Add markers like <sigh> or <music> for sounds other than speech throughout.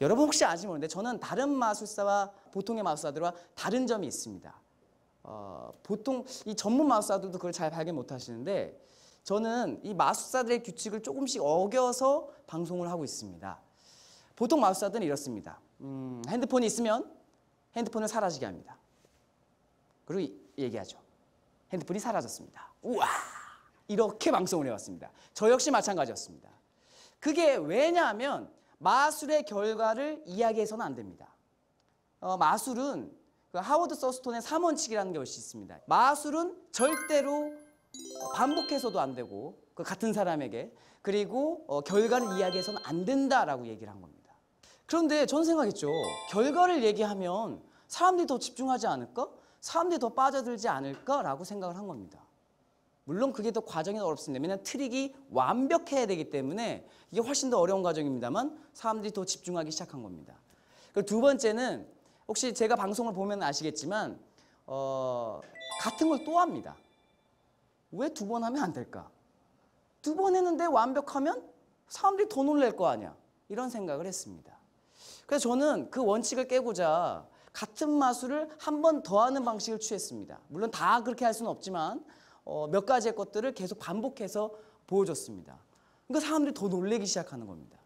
여러분 혹시 아시지 모르는데 저는 다른 마술사와 보통의 마술사들과 다른 점이 있습니다. 어, 보통 이 전문 마술사들도 그걸 잘 발견 못 하시는데 저는 이 마술사들의 규칙을 조금씩 어겨서 방송을 하고 있습니다. 보통 마술사들은 이렇습니다. 음, 핸드폰이 있으면 핸드폰을 사라지게 합니다. 그리고 이- 얘기하죠. 핸드폰이 사라졌습니다. 우와! 이렇게 방송을 해왔습니다. 저 역시 마찬가지였습니다. 그게 왜냐하면 마술의 결과를 이야기해서는 안 됩니다. 어, 마술은 그 하워드 서스톤의 3원칙이라는 것이 있습니다. 마술은 절대로 반복해서도 안 되고 그 같은 사람에게 그리고 어, 결과를 이야기해서는 안 된다라고 얘기를 한 겁니다. 그런데 저는 생각했죠. 결과를 얘기하면 사람들이 더 집중하지 않을까? 사람들이 더 빠져들지 않을까라고 생각을 한 겁니다. 물론 그게 더 과정이 어렵습니다. 왜냐하면 트릭이 완벽해야 되기 때문에 이게 훨씬 더 어려운 과정입니다만 사람들이 더 집중하기 시작한 겁니다. 그리고 두 번째는 혹시 제가 방송을 보면 아시겠지만 어, 같은 걸 또 합니다. 왜 두 번 하면 안 될까? 두 번 했는데 완벽하면 사람들이 더 놀랄 거 아니야. 이런 생각을 했습니다. 그래서 저는 그 원칙을 깨고자 같은 마술을 한 번 더 하는 방식을 취했습니다. 물론 다 그렇게 할 수는 없지만 어, 몇 가지의 것들을 계속 반복해서 보여줬습니다. 그러니까 사람들이 더 놀라기 시작하는 겁니다.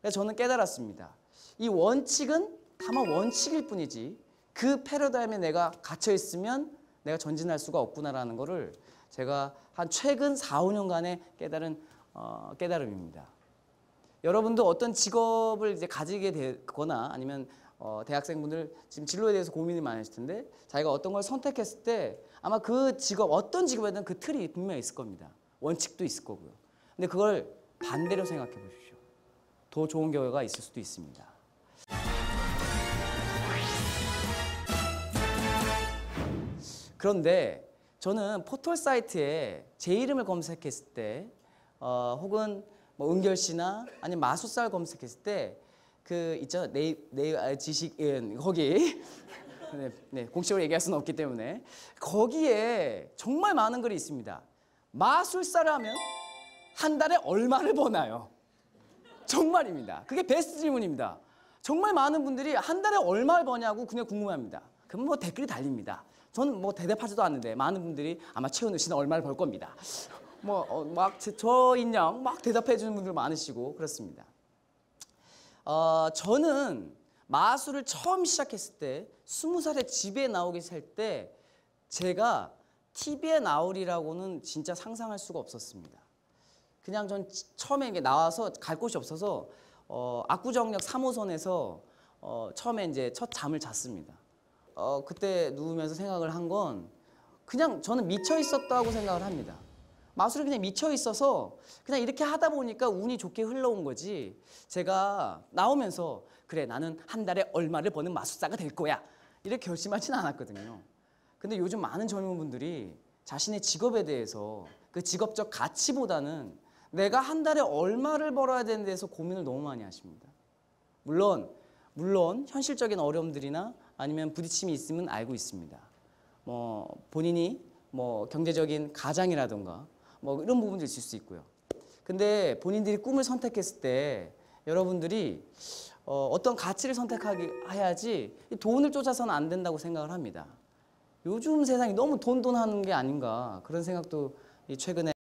그래서 저는 깨달았습니다. 이 원칙은 다만 원칙일 뿐이지 그 패러다임에 내가 갇혀 있으면 내가 전진할 수가 없구나라는 것을 제가 한 최근 4, 5년간의 깨달은 어, 깨달음입니다. 여러분도 어떤 직업을 이제 가지게 되거나 아니면 어, 대학생분들 지금 진로에 대해서 고민이 많으실 텐데 자기가 어떤 걸 선택했을 때 아마 그 직업 어떤 직업에든 그 틀이 분명히 있을 겁니다. 원칙도 있을 거고요. 근데 그걸 반대로 생각해 보십시오. 더 좋은 결과가 있을 수도 있습니다. 그런데 저는 포털 사이트에 제 이름을 검색했을 때, 어, 혹은 뭐 은결 씨나 아니면 마술사를 검색했을 때, 그 있죠 <laughs> 네, 네 아, 지식인 거기 네, 네, 공식으로 얘기할 수는 없기 때문에 거기에 정말 많은 글이 있습니다. 마술사를 하면 한 달에 얼마를 버나요? 정말입니다. 그게 베스트 질문입니다. 정말 많은 분들이 한 달에 얼마를 버냐고 그냥 궁금해합니다. 그럼 뭐 댓글이 달립니다. 저는 뭐 대답하지도 않는데 많은 분들이 아마 최은우 씨는 얼마를 벌 겁니다. 뭐막저 인형 막 대답해 주는 분들 많으시고 그렇습니다. 어, 저는 마술을 처음 시작했을 때 스무 살에 집에 나오기 살 때 제가 TV에 나오리라고는 진짜 상상할 수가 없었습니다. 그냥 전 치- 처음에 이게 나와서 갈 곳이 없어서 어, 압구정역 3호선에서 어, 처음에 이제 첫 잠을 잤습니다. 어, 그때 누우면서 생각을 한 건 그냥 저는 미쳐 있었다고 생각을 합니다. 마술이 그냥 미쳐 있어서 그냥 이렇게 하다 보니까 운이 좋게 흘러온 거지. 제가 나오면서 그래 나는 한 달에 얼마를 버는 마술사가 될 거야 이렇게 결심하지는 않았거든요. 근데 요즘 많은 젊은 분들이 자신의 직업에 대해서 그 직업적 가치보다는 내가 한 달에 얼마를 벌어야 되는 데서 고민을 너무 많이 하십니다. 물론 물론 현실적인 어려움들이나 아니면 부딪힘이 있으면 알고 있습니다. 뭐 본인이 뭐 경제적인 가장이라던가 뭐 이런 부분도 있을 수 있고요. 근데 본인들이 꿈을 선택했을 때 여러분들이 어, 어떤 가치를 선택하기 해야지 이 돈을 쫓아서는 안 된다고 생각을 합니다. 요즘 세상이 너무 돈돈 하는 게 아닌가 그런 생각도 이 최근에